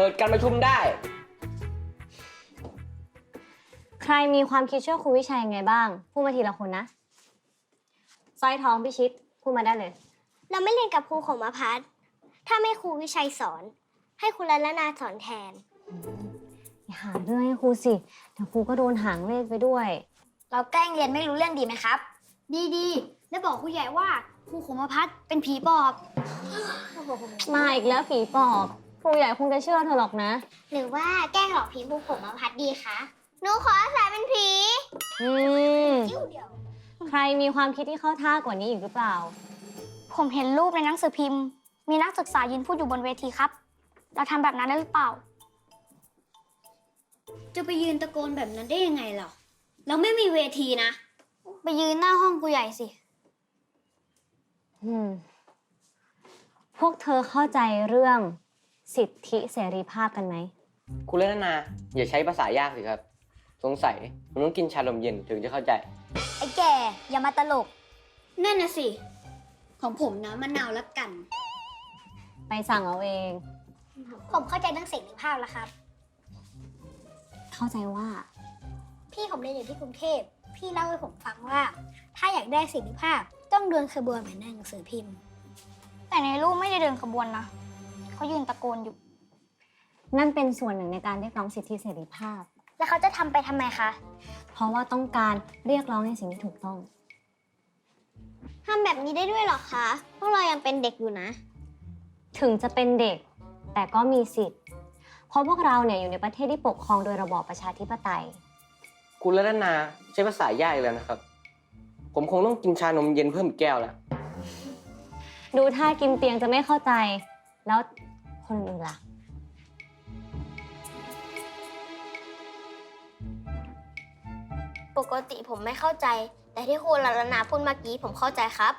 เปิดการประชุมได้ ใครมีความคิดช่วยครูวิชัยยังไงบ้าง พูดมาทีละคนนะสร้อยทองพิชิต พูดมาได้เลย เราไม่เรียนกับครูของมาพัฒน์ถ้าไม่ครูวิชัยสอน ให้ครูรัตนาสอนแทน อย่าหาเรื่องให้ครูสิเดี๋ยวครูก็โดนหางเลขไปด้วย เราแกล้งเรียนไม่รู้เรื่องดีไหมครับ ดีดีๆแล้วบอกครูใหญ่ว่าครูขมพัฒน์เป็นผีปอบ มาอีกแล้วผีปอบค รูใหญ่คงจะเชื่อเธอหรอกนะ หรือว่าแกล้งหลอกผีครูของมาพัฒน์ดีคะหนูขออาสาเป็นผีอืม จิ้วเดียว ใครมีความคิดที่เข้าท่ากว่านี้อีกหรือเปล่า ผมเห็นรูปในหนังสือพิมพ์ มีนักศึกษายืนพูดอยู่บนเวทีครับ เราทำแบบนั้นได้หรือเปล่า จะไปยืนตะโกนแบบนั้นได้ยังไงเหรอ เราไม่มีเวทีนะ ไปยืนหน้าห้องครูใหญ่สิ อืม พวกเธอเข้าใจเรื่อง สิทธิเสรีภาพกันไหม คุณเลนานาอย่าใช้ภาษายากสิครับ สงสัยผมต้องกินชาลมเย็นถึงจะเข้าใจ ไอ้แก่อย่ามาตลก นั่นน่ะสิ ของผมนะมะนาวละกัน ไปสั่งเอาเอง ผมเข้าใจเรื่องเสรีภาพแล้วครับ เข้าใจว่า พี่ผมเรียนอยู่ที่กรุงเทพ พี่เล่าให้ผมฟังว่า ถ้าอยากได้เสรีภาพต้องเดินขบวนเหมือนในหนังสือพิมพ์ แต่ในรูปไม่ได้เดินขบวนนะ เขายืนตะโกนอยู่ นั่นเป็นส่วนหนึ่งในการเรียกร้องสิทธิเสรีภาพ แล้วเขาจะทำไปทำไมคะ เพราะว่าต้องการเรียกร้องในสิ่งที่ถูกต้อง ทำแบบนี้ได้ด้วยเหรอคะ พวกเรายังเป็นเด็กอยู่นะ ถึงจะเป็นเด็กแต่ก็มีสิทธิ์ เพราะพวกเราเนี่ยอยู่ในประเทศที่ปกครองโดยระบอบประชาธิปไตย คุณเลนานาใช้ภาษายากอีกแล้วนะครับ ผมคงต้องกินชานมเย็นเพิ่มอีกแก้วแล้ว ดูท่ากินเตียงจะไม่เข้าใจ แล้วคนอื่นล่ะ ปกติผมไม่เข้าใจ แต่ที่ครูรัตนาพูดเมื่อกี้ผมเข้าใจครับ